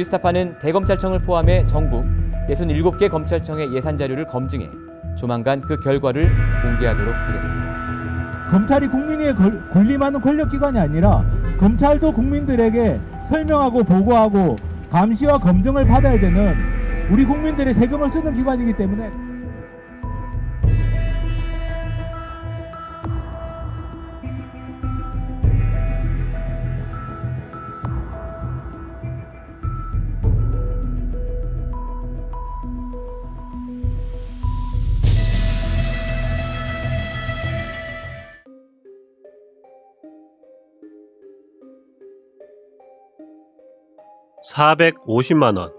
뉴스타파는 대검찰청을 포함해 전국 67개 검찰청의 예산 자료를 검증해 조만간 그 결과를 공개하도록 하겠습니다. 검찰이 국민의 걸- 군림하는 권력기관이 아니라 검찰도 국민들에게 설명하고 보고하고 감시와 검증을 받아야 되는 우리 국민들의 세금을 쓰는 기관이기 때문에 (450만 원)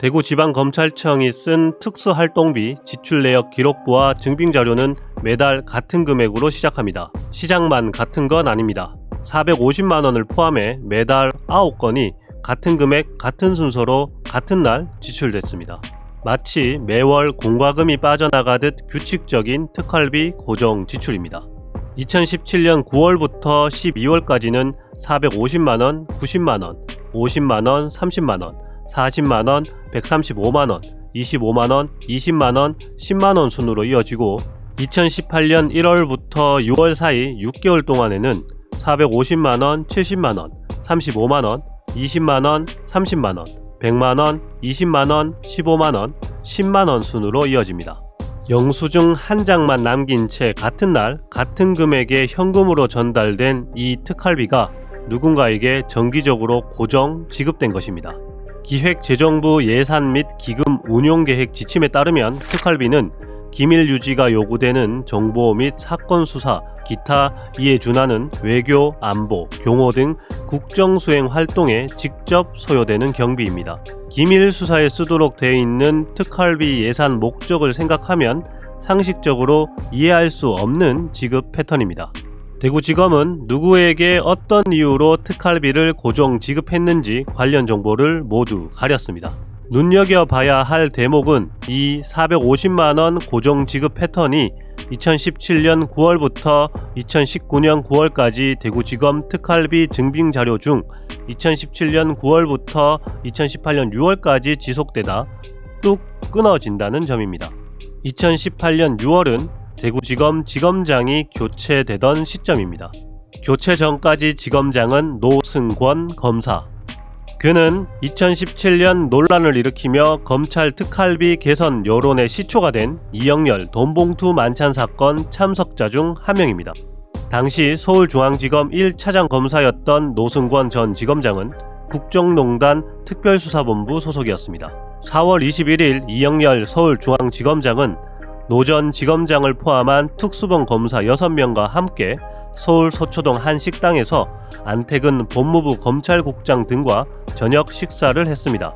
대구지방검찰청이 쓴 특수활동비 지출 내역 기록부와 증빙자료는 매달 같은 금액으로 시작합니다. 시작만 같은 건 아닙니다. 450만 원을 포함해 매달 9건이 같은 금액 같은 순서로 같은 날 지출됐습니다. 마치 매월 공과금이 빠져나가듯 규칙적인 특활비 고정 지출입니다. 2017년 9월부터 12월까지는 450만원, 90만원, 50만원, 30만원, 40만원, 135만원, 25만원, 20만원, 10만원 순으로 이어지고 2018년 1월부터 6월 사이 6개월 동안에는 450만원, 70만원, 35만원, 20만원, 30만원, 100만원, 20만원, 15만원, 10만원 순으로 이어집니다. 영수증 한 장만 남긴 채 같은 날 같은 금액의 현금으로 전달된 이 특활비가 누군가에게 정기적으로 고정 지급된 것입니다. 기획재정부 예산 및 기금 운용 계획 지침에 따르면 특활비는 기밀 유지가 요구되는 정보 및 사건 수사, 기타 이에 준하는 외교, 안보, 경호 등 국정 수행 활동에 직접 소요되는 경비입니다. 기밀 수사에 쓰도록 되어 있는 특활비 예산 목적을 생각하면 상식적으로 이해할 수 없는 지급 패턴입니다. 대구지검은 누구에게 어떤 이유로 특활비를 고정 지급했는지 관련 정보를 모두 가렸습니다. 눈여겨봐야 할 대목은 이 450만원 고정 지급 패턴이 2017년 9월부터 2019년 9월까지 대구지검 특활비 증빙 자료 중 2017년 9월부터 2018년 6월까지 지속되다 뚝 끊어진다는 점입니다. 2018년 6월은 대구지검 지검장이 교체되던 시점입니다. 교체 전까지 지검장은 노승권 검사. 그는 2017년 논란을 일으키며 검찰 특활비 개선 여론의 시초가 된 이영렬 돈봉투 만찬 사건 참석자 중 한 명입니다. 당시 서울중앙지검 1차장 검사였던 노승권 전 지검장은 국정농단 특별수사본부 소속이었습니다. 4월 21일 이영렬 서울중앙지검장은 노전 지검장을 포함한 특수본 검사 6명과 함께 서울 서초동 한 식당에서 안태근 법무부 검찰국장 등과 저녁 식사를 했습니다.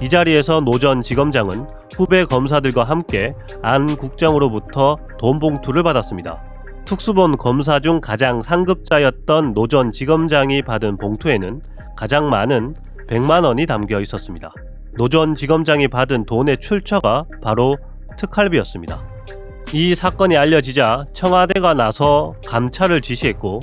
이 자리에서 노전 지검장은 후배 검사들과 함께 안 국장으로부터 돈 봉투를 받았습니다. 특수본 검사 중 가장 상급자였던 노전 지검장이 받은 봉투에는 가장 많은 100만 원이 담겨 있었습니다. 노전 지검장이 받은 돈의 출처가 바로 특활비였습니다. 이 사건이 알려지자 청와대가 나서 감찰을 지시했고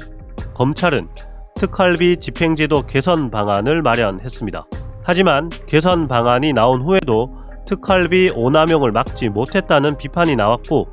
검찰은 특활비 집행제도 개선 방안을 마련했습니다. 하지만 개선 방안이 나온 후에도 특활비 오남용을 막지 못했다는 비판이 나왔고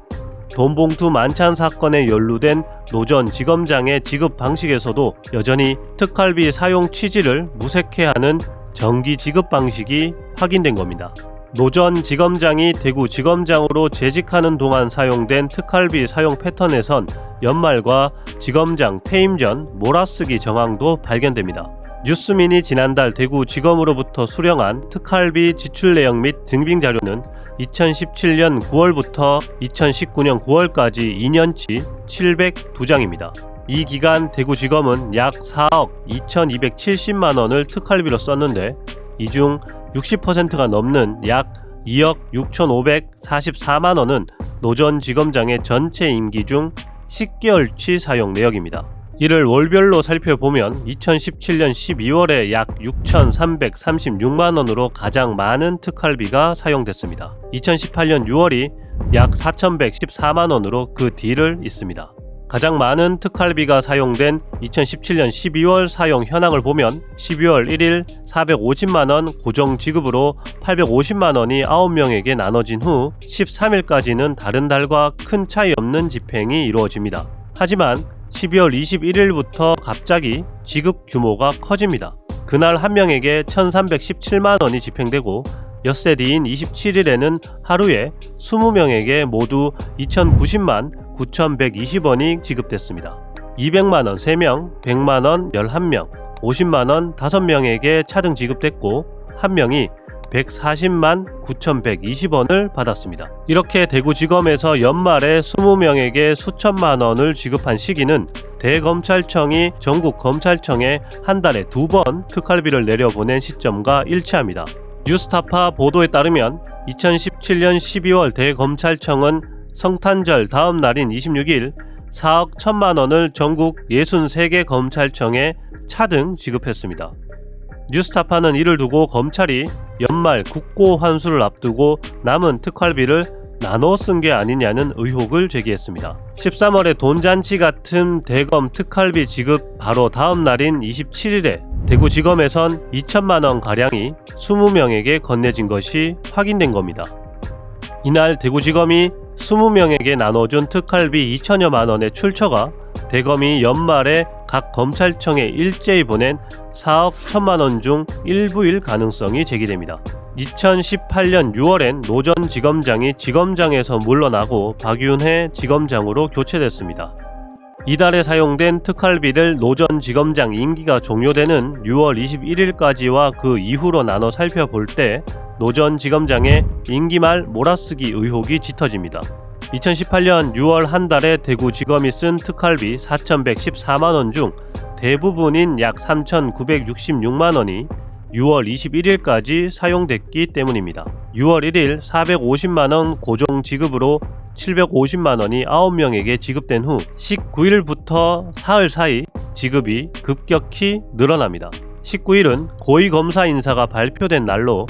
돈봉투 만찬 사건에 연루된 노전 지검장의 지급 방식에서도 여전히 특활비 사용 취지를 무색해하는 정기 지급 방식이 확인된 겁니다. 노전 지검장이 대구 지검장으로 재직하는 동안 사용된 특활비 사용 패턴에선 연말과 지검장 퇴임 전 몰아쓰기 정황도 발견됩니다. 뉴스민이 지난달 대구 지검으로부터 수령한 특활비 지출 내역 및 증빙 자료는 2017년 9월부터 2019년 9월까지 2년치 702장입니다. 이 기간 대구지검은 약 4억 2270만 원을 특활비로 썼는데 이 중 60%가 넘는 약 2억 6544만 원은 노전 지검장의 전체 임기 중 10개월치 사용 내역입니다. 이를 월별로 살펴보면 2017년 12월에 약 6,336만 원으로 가장 많은 특활비가 사용됐습니다. 2018년 6월이 약 4,114만 원으로 그 뒤를 잇습니다. 가장 많은 특활비가 사용된 2017년 12월 사용 현황을 보면 12월 1일 450만원 고정 지급으로 850만원이 9명에게 나눠진 후 13일까지는 다른 달과 큰 차이 없는 집행이 이루어집니다. 하지만 12월 21일부터 갑자기 지급 규모가 커집니다. 그날 한 명에게 1317만 원이 집행되고 엿새 뒤인 27일에는 하루에 20명에게 모두 2090만 9120원이 지급됐습니다. 200만원 3명, 100만원 11명, 50만원 5명에게 차등 지급됐고 한 명이 140만 9,120원을 받았습니다. 이렇게 대구지검에서 연말에 20명에게 수천만 원을 지급한 시기는 대검찰청이 전국 검찰청에 한 달에 두 번 특활비를 내려보낸 시점과 일치합니다. 뉴스타파 보도에 따르면 2017년 12월 대검찰청은 성탄절 다음 날인 26일 4억 1천만 원을 전국 63개 검찰청에 차등 지급했습니다. 뉴스타파는 이를 두고 검찰이 연말 국고 환수를 앞두고 남은 특활비를 나눠 쓴 게 아니냐는 의혹을 제기했습니다. 13월에 돈잔치 같은 대검 특활비 지급 바로 다음 날인 27일에 대구지검에선 2천만 원 가량이 20명에게 건네진 것이 확인된 겁니다. 이날 대구지검이 20명에게 나눠준 특활비 2천여만 원의 출처가 대검이 연말에 각 검찰청에 일제히 보낸 4억 1천만 원 중 일부일 가능성이 제기됩니다. 2018년 6월엔 노 전 지검장이 지검장에서 물러나고 박윤혜 지검장으로 교체됐습니다. 이달에 사용된 특활비를 노 전 지검장 임기가 종료되는 6월 21일까지와 그 이후로 나눠 살펴볼 때 노전 지검장의 임기 말 몰아쓰기 의혹이 짙어집니다. 2018년 6월 한 달에 대구지검이 쓴 특활비 4,114만원 중 대부분인 약 3,966만원이 6월 21일까지 사용됐기 때문입니다. 6월 1일 450만원 고정 지급으로 750만원이 9명에게 지급된 후 19일부터 사흘 사이 지급이 급격히 늘어납니다. 19일은 고위검사 인사가 발표된 날로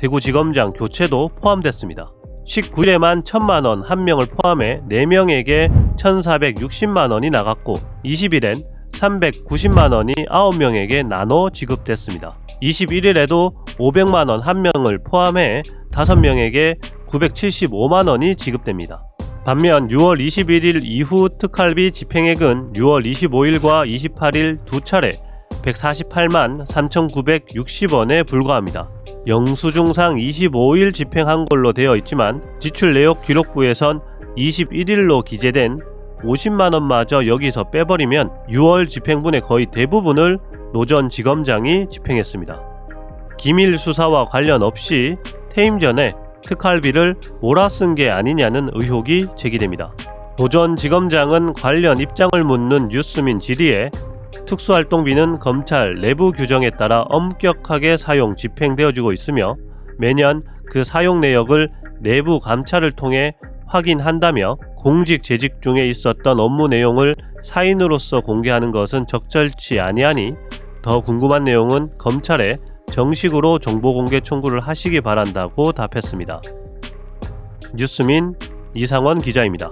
대구지검장 교체도 포함됐습니다. 19일에만 1000만원 한 명을 포함해 4명에게 1460만원이 나갔고 20일엔 390만원이 9명에게 나눠 지급됐습니다. 21일에도 500만원 한 명을 포함해 5명에게 975만원이 지급됩니다. 반면 6월 21일 이후 특활비 집행액은 6월 25일과 28일 두 차례 148만 3,960원에 불과합니다. 영수증상 25일 집행한 걸로 되어 있지만 지출 내역 기록부에선 21일로 기재된 50만원마저 여기서 빼버리면 6월 집행분의 거의 대부분을 노전 지검장이 집행했습니다. 기밀 수사와 관련 없이 퇴임 전에 특활비를 몰아쓴 게 아니냐는 의혹이 제기됩니다. 노전 지검장은 관련 입장을 묻는 뉴스민 질의에 특수활동비는 검찰 내부 규정에 따라 엄격하게 사용 집행되어지고 있으며 매년 그 사용 내역을 내부 감찰을 통해 확인한다며 공직 재직 중에 있었던 업무 내용을 사인으로서 공개하는 것은 적절치 아니하니 더 궁금한 내용은 검찰에 정식으로 정보 공개 청구를 하시기 바란다고 답했습니다. 뉴스민 이상원 기자입니다.